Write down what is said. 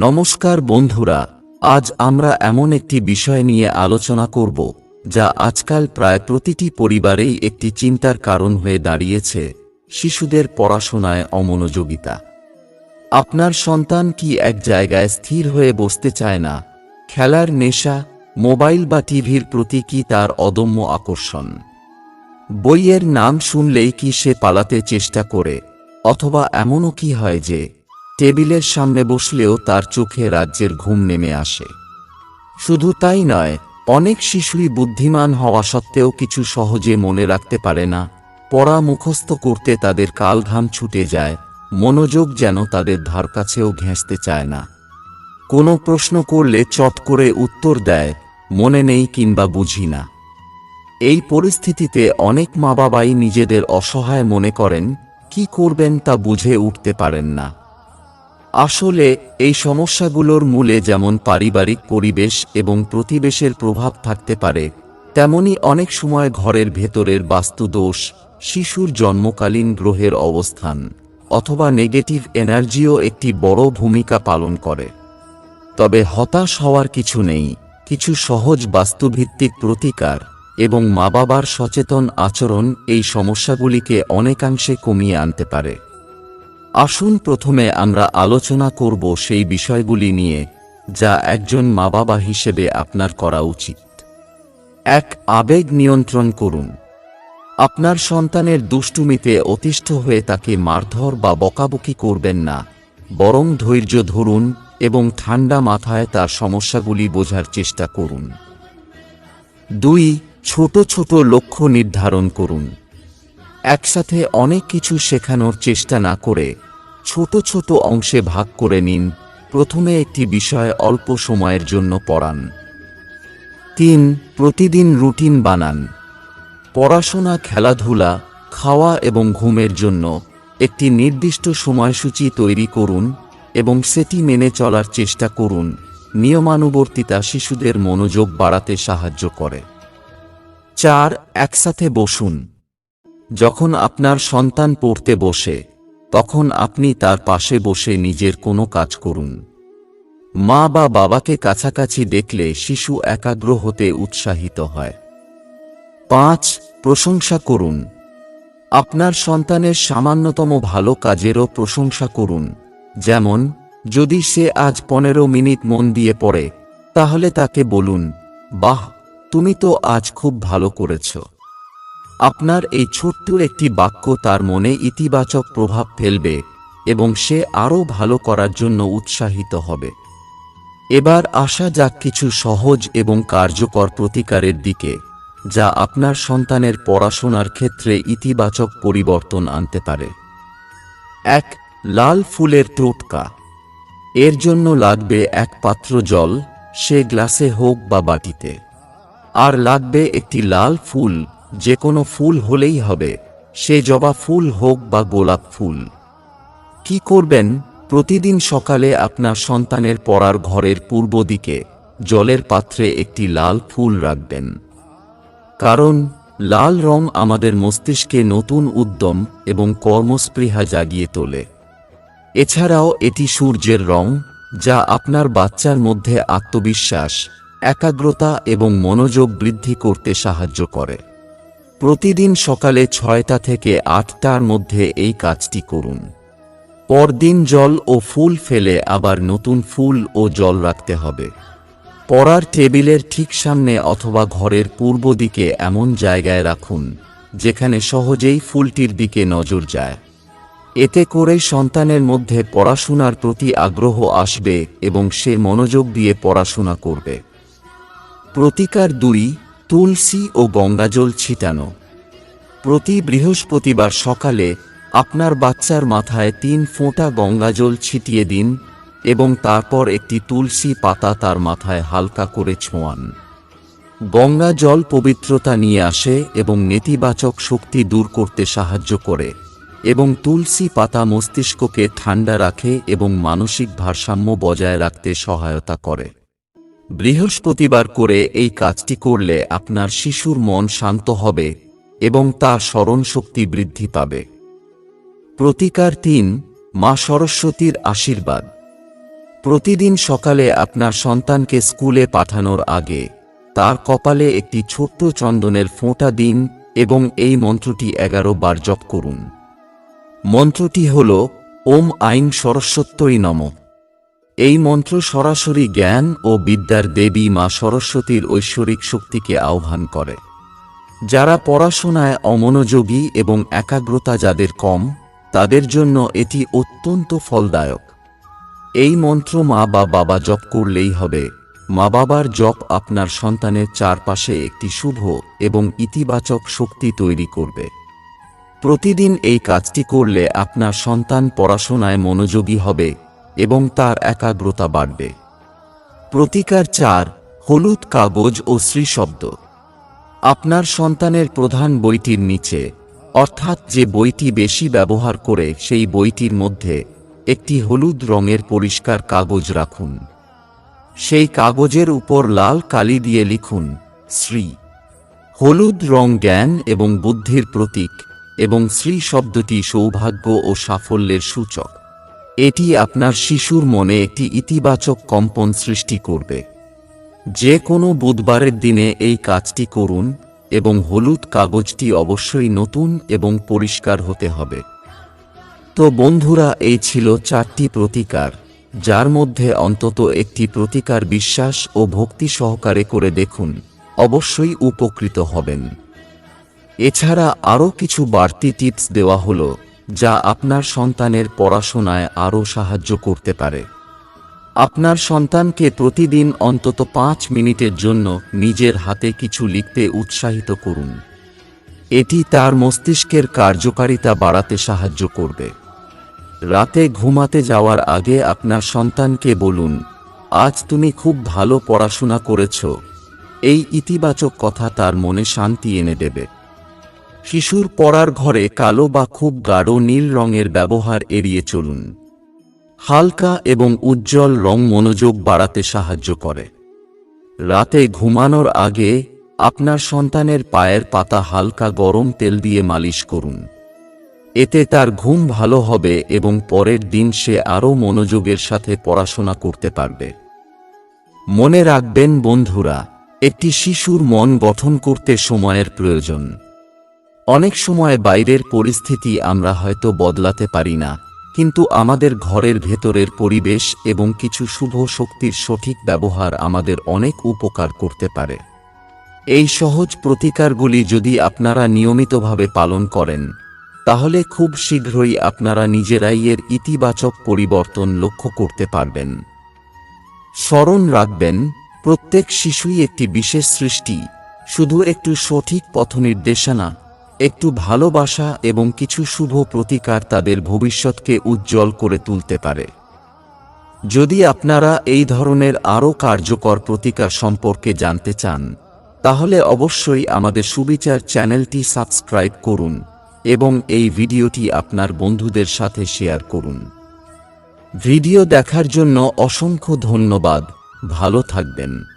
নমস্কার বন্ধুরা, আজ আমরা এমন একটি বিষয় নিয়ে আলোচনা করব, যা আজকাল প্রায় প্রতিটি পরিবারেই একটি চিন্তার কারণ হয়ে দাঁড়িয়েছে, শিশুদের পড়াশোনায় অমনোযোগিতা। আপনার সন্তান কি এক জায়গায় স্থির হয়ে বসতে চায় না? খেলার নেশা, মোবাইল বা টিভির প্রতি কি তার অদম্য আকর্ষণ? বইয়ের নাম শুনলেই কি সে পালাতে চেষ্টা করে, অথবা এমনও কি হয় যে টেবিলের সামনে বসলেও তার চোখে রাজ্যের ঘুম নেমে আসে। শুধু তাই নয়, অনেক শিশুই বুদ্ধিমান হওয়া সত্ত্বেও কিছু সহজে মনে রাখতে পারে না, পড়া মুখস্থ করতে তাদের কালঘাম ছুটে যায়, মনোযোগ যেন তাদের ধার কাছেও ঘেঁষতে চায় না। কোনো প্রশ্ন করলে চট করে উত্তর দেয়, মনে নেই কিংবা বুঝি না। এই পরিস্থিতিতে অনেক মা বাবাই নিজেদের অসহায় মনে করেন, কি করবেন তা বুঝে উঠতে পারেন না। আসলে, এই সমস্যাগুলোর মূলে যেমন পারিবারিক পরিবেশ এবং প্রতিবেশের প্রভাব থাকতে পারে, তেমনি অনেক সময় ঘরের ভেতরের বাস্তুদোষ, শিশুর জন্মকালীন গ্রহের অবস্থান, অথবা নেগেটিভ এনার্জিও একটি বড় ভূমিকা পালন করে। তবে হতাশ হওয়ার কিছু নেই, কিছু সহজ বাস্তুভিত্তিক প্রতিকার এবং মা বাবার সচেতন আচরণ এই সমস্যাগুলিকে অনেকাংশে কমিয়ে আনতে পারে। আসুন প্রথমে আমরা আলোচনা করব সেই বিষয়গুলি নিয়ে, যা একজন মা বাবা হিসেবে আপনার করা উচিত। এক, আবেগ নিয়ন্ত্রণ করুন। আপনার সন্তানের দুষ্টুমিতে অতিষ্ঠ হয়ে তাকে মারধর বা বকাবকি করবেন না, বরং ধৈর্য ধরুন এবং ঠান্ডা মাথায় তার সমস্যাগুলি বোঝার চেষ্টা করুন। দুই, ছোট ছোট লক্ষ্য নির্ধারণ করুন। একসাথে অনেক কিছু শেখানোর চেষ্টা না করে ছোট ছোট অংশে ভাগ করে নিন। প্রথমে একটি বিষয় অল্প সময়ের জন্য পড়ান। তিন, প্রতিদিন রুটিন বানান। পড়াশোনা, খেলাধুলা, খাওয়া এবং ঘুমের জন্য একটি নির্দিষ্ট সময়সূচি তৈরি করুন এবং সেটি মেনে চলার চেষ্টা করুন। নিয়মানুবর্তিতা শিশুদের মনোযোগ বাড়াতে সাহায্য করে। চার, একসাথে বসুন। যখন আপনার সন্তান পড়তে বসে, তখন আপনি তার পাশে বসে নিজের কোনো কাজ করুন। মা বা বাবাকে কাছাকাছি দেখলে শিশু একাগ্র হতে উৎসাহিত হয়। পাঁচ, প্রশংসা করুন। আপনার সন্তানের সামান্যতম ভালো কাজেরও প্রশংসা করুন। যেমন, যদি সে আজ পনেরো মিনিট মন দিয়ে পড়ে, তাহলে তাকে বলুন, বাহ, তুমি তো আজ খুব ভালো করেছ। আপনার এই ছোট্ট একটি বাক্য তার মনে ইতিবাচক প্রভাব ফেলবে এবং সে আরও ভালো করার জন্য উৎসাহিত হবে। এবার আসা যাক কিছু সহজ এবং কার্যকর প্রতিকারের দিকে, যা আপনার সন্তানের পড়াশোনার ক্ষেত্রে ইতিবাচক পরিবর্তন আনতে পারে। এক, লাল ফুলের টোটকা। এর জন্য লাগবে এক পাত্র জল, সে গ্লাসে হোক বা বাটিতে। আর লাগবে একটি লাল ফুল যে কোনো ফুল হলেই হবে, সে জবা ফুল হোক বা গোলাপ ফুল। কি করবেন? প্রতিদিন সকালে আপনার সন্তানের পড়ার ঘরের পূর্ব দিকে জলের পাত্রে একটি লাল ফুল রাখবেন। কারণ, লাল রং আমাদের মস্তিষ্কে নতুন উদ্যম এবং কর্মস্পৃহা জাগিয়ে তোলে। এছাড়াও এটি সূর্যের রং, যা আপনার বাচ্চার মধ্যে আত্মবিশ্বাস, একাগ্রতা এবং মনোযোগ বৃদ্ধি করতে সাহায্য করে। প্রতিদিন সকালে ছয়টা থেকে আটটার মধ্যে এই কাজটি করুন। পরদিন জল ও ফুল ফেলে আবার নতুন ফুল ও জল রাখতে হবে। পড়ার টেবিলের ঠিক সামনে অথবা ঘরের পূর্ব দিকে এমন জায়গায় রাখুন, যেখানে সহজেই ফুলটির দিকে নজর যায়। এতে করে সন্তানের মধ্যে পড়াশোনার প্রতি আগ্রহ আসবে এবং সে মনোযোগ দিয়ে পড়াশোনা করবে। প্রতিকার দুই তুলসী ও গঙ্গাজল ছিটানো। প্রতি বৃহস্পতিবার সকালে আপনার বাচ্চার মাথায় তিন ফোঁটা গঙ্গাজল ছিটিয়ে দিন এবং তারপর একটি তুলসী পাতা তার মাথায় হালকা করে ছোঁয়ান। গঙ্গা জল পবিত্রতা নিয়ে আসে এবং নেতিবাচক শক্তি দূর করতে সাহায্য করে এবং তুলসী পাতা মস্তিষ্ককে ঠান্ডা রাখে এবং মানসিক ভারসাম্য বজায় রাখতে সহায়তা করে। বৃহস্পতিবার করে এই কাজটি করলে আপনার শিশুর মন শান্ত হবে এবং তার স্মরণশক্তি বৃদ্ধি পাবে। প্রতিকার তিন, মা সরস্বতীর আশীর্বাদ। প্রতিদিন সকালে আপনার সন্তানকে স্কুলে পাঠানোর আগে তার কপালে একটি ছোট্ট চন্দনের ফোঁটা দিন এবং এই মন্ত্রটি এগারো বার জপ করুন। মন্ত্রটি হল, ওম আইন সরস্বত্যই নম। এই মন্ত্র সরাসরি জ্ঞান ও বিদ্যার দেবী মা সরস্বতীর ঐশ্বরিক শক্তিকে আহ্বান করে। যারা পড়াশোনায় অমনোযোগী এবং একাগ্রতা যাদের কম, তাদের জন্য এটি অত্যন্ত ফলদায়ক। এই মন্ত্র মা বা বাবা জপ করলেই হবে। মা বাবার জপ আপনার সন্তানের চারপাশে একটি শুভ এবং ইতিবাচক শক্তি তৈরি করবে। প্রতিদিন এই কাজটি করলে আপনার সন্তান পড়াশোনায় মনোযোগী হবে এবং তার একাগ্রতা বাড়বে। প্রতিকার চার, হলুদ কাগজ ও শ্রী শব্দ। আপনার সন্তানের প্রধান বইটির নিচে, অর্থাৎ যে বইটি বেশি ব্যবহার করে সেই বইটির মধ্যে, একটি হলুদ রঙের পরিষ্কার কাগজ রাখুন। সেই কাগজের উপর লাল কালি দিয়ে লিখুন, শ্রী। হলুদ রং জ্ঞান এবং বুদ্ধির প্রতীক এবং শ্রী শব্দটি সৌভাগ্য ও সাফল্যের সূচক। এটি আপনার শিশুর মনে একটি ইতিবাচক কম্পন সৃষ্টি করবে। যে কোনো বুধবারের দিনে এই কাজটি করুন এবং হলুদ কাগজটি অবশ্যই নতুন এবং পরিষ্কার হতে হবে। তো বন্ধুরা, এই ছিল চারটি প্রতিকার, যার মধ্যে অন্তত একটি প্রতিকার বিশ্বাস ও ভক্তি সহকারে করে দেখুন, অবশ্যই উপকৃত হবেন। এছাড়া আরও কিছু বাড়তি টিপস দেওয়া হলো। যা আপনার সন্তানের পড়াশোনায় আরও সাহায্য করতে পারে। আপনার সন্তানকে প্রতিদিন অন্তত পাঁচ মিনিটের জন্য নিজের হাতে কিছু লিখতে উৎসাহিত করুন। এটি তার মস্তিষ্কের কার্যকারিতা বাড়াতে সাহায্য করবে। রাতে ঘুমাতে যাওয়ার আগে আপনার সন্তানকে বলুন, আজ তুমি খুব ভালো পড়াশোনা করেছ। এই ইতিবাচক কথা তার মনে শান্তি এনে দেবে। শিশুর পড়ার ঘরে কালো বা খুব গাঢ় নীল রঙের ব্যবহার এড়িয়ে চলুন। হালকা এবং উজ্জ্বল রং মনোযোগ বাড়াতে সাহায্য করে। রাতে ঘুমানোর আগে আপনার সন্তানের পায়ের পাতা হালকা গরম তেল দিয়ে মালিশ করুন। এতে তার ঘুম ভালো হবে এবং পরের দিন সে আরও মনোযোগের সাথে পড়াশোনা করতে পারবে। মনে রাখবেন বন্ধুরা, একটি শিশুর মন গঠন করতে সময়ের প্রয়োজন। অনেক সময় বাইরের পরিস্থিতি আমরা হয়তো বদলাতে পারি না, কিন্তু আমাদের ঘরের ভেতরের পরিবেশ এবং কিছু শুভ শক্তির সঠিক ব্যবহার আমাদের অনেক উপকার করতে পারে। এই সহজ প্রতিকারগুলি যদি আপনারা নিয়মিতভাবে পালন করেন, তাহলে খুব শীঘ্রই আপনারা নিজেরাই এর ইতিবাচক পরিবর্তন লক্ষ্য করতে পারবেন। স্মরণ রাখবেন, প্রত্যেক শিশুই একটি বিশেষ সৃষ্টি, শুধু একটু সঠিক পথ নির্দেশনা একটু ভালোবাসা এবং কিছু শুভ প্রতিকার তাদের ভবিষ্যৎকে উজ্জ্বল করে তুলতে পারে। যদি আপনারা এই ধরনের আরও কার্যকর প্রতিকার সম্পর্কে জানতে চান, তাহলে অবশ্যই আমাদের সুবিচার চ্যানেলটি সাবস্ক্রাইব করুন এবং এই ভিডিওটি আপনার বন্ধুদের সাথে শেয়ার করুন। ভিডিও দেখার জন্য অসংখ্য ধন্যবাদ। ভালো থাকবেন।